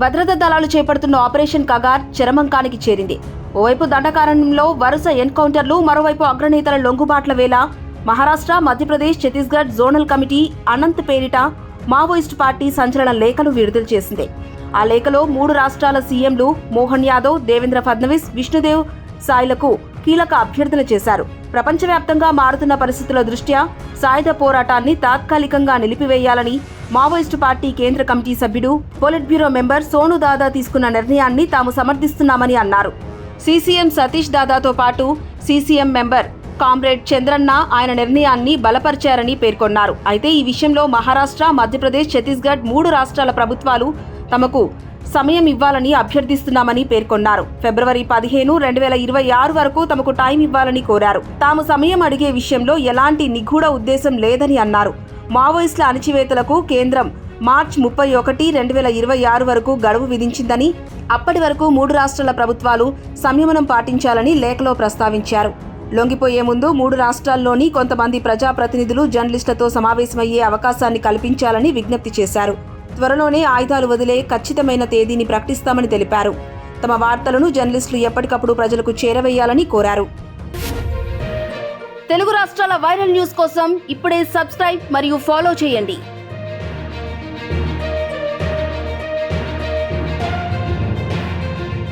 భద్రతా దళాలు చేపడుతున్న ఆపరేషన్ కగార్ చరమంకానికి చేరింది. ఓవైపు దండకారణ్యంలో వరుస ఎన్కౌంటర్లు మరోవైపు అగ్రనేతల లొంగుబాట్ల వేళ మహారాష్ట్ర మధ్యప్రదేశ్ ఛత్తీస్గఢ్ జోనల్ కమిటీ అనంత్ పేరిట మావోయిస్టు పార్టీ సంచలన లేఖను విడుదల చేసింది. ఆ లేఖలో మూడు రాష్ట్రాల సీఎంలు మోహన్ యాదవ్ దేవేంద్ర ఫడ్నవీస్ విష్ణుదేవ్ సాయిలకు కీలక అభ్యర్థన చేశారు. ప్రపంచవ్యాప్తంగా మారుతున్న పరిస్థితుల దృష్ట్యా సాయుధ పోరాటాన్ని తాత్కాలికంగా నిలిపివేయాలని మావోయిస్టు పార్టీ కేంద్ర కమిటీ సభ్యుడు politburo member Sonu Dada తీసుకున్న నిర్ణయాన్ని తాము సమర్థిస్తున్నామని అన్నారు. సీసీఎం సతీష్ దాదాతో పాటు సీసీఎం మెంబర్ కామ్రేడ్ చంద్రన్న ఆయన నిర్ణయాన్ని బలపరిచారని పేర్కొన్నారు. అయితే ఈ విషయంలో మహారాష్ట్ర మధ్యప్రదేశ్ ఛత్తీస్గఢ్ మూడు రాష్ట్రాల ప్రభుత్వాలు తమకు సమయం ఇవ్వాలని అభ్యర్థిస్తున్నామని పేర్కొన్నారు. ఫిబ్రవరి పదిహేను రెండు వేల ఇరవై ఆరు వరకు తమకు టైం ఇవ్వాలని కోరారు. తాము సమయం అడిగే విషయంలో ఎలాంటి నిగూఢ ఉద్దేశం లేదని అన్నారు. మావోయిస్టుల అణచివేతలకు కేంద్రం మార్చ్ ముప్పై ఒకటి రెండు వేల ఇరవై ఆరు వరకు గడువు విధించిందని అప్పటి వరకు మూడు రాష్ట్రాల ప్రభుత్వాలు సంయమనం పాటించాలని లేఖలో ప్రస్తావించారు. లొంగిపోయే ముందు మూడు రాష్ట్రాల్లోని కొంతమంది ప్రజాప్రతినిధులు జర్నలిస్టులతో సమావేశమయ్యే అవకాశాన్ని కల్పించాలని విజ్ఞప్తి చేశారు. త్వరలోనే ఆయుధాలు వదిలే ఖచ్చితమైన తేదీని ప్రకటిస్తామని తెలిపారు. తమ వార్తలను జర్నలిస్టులు ఎప్పటికప్పుడు ప్రజలకు చేరవేయాలని కోరారు. తెలుగు రాష్ట్రాల వైరల్ న్యూస్ కోసం ఇప్పుడే సబ్స్క్రైబ్ మరియు ఫాలో చేయండి.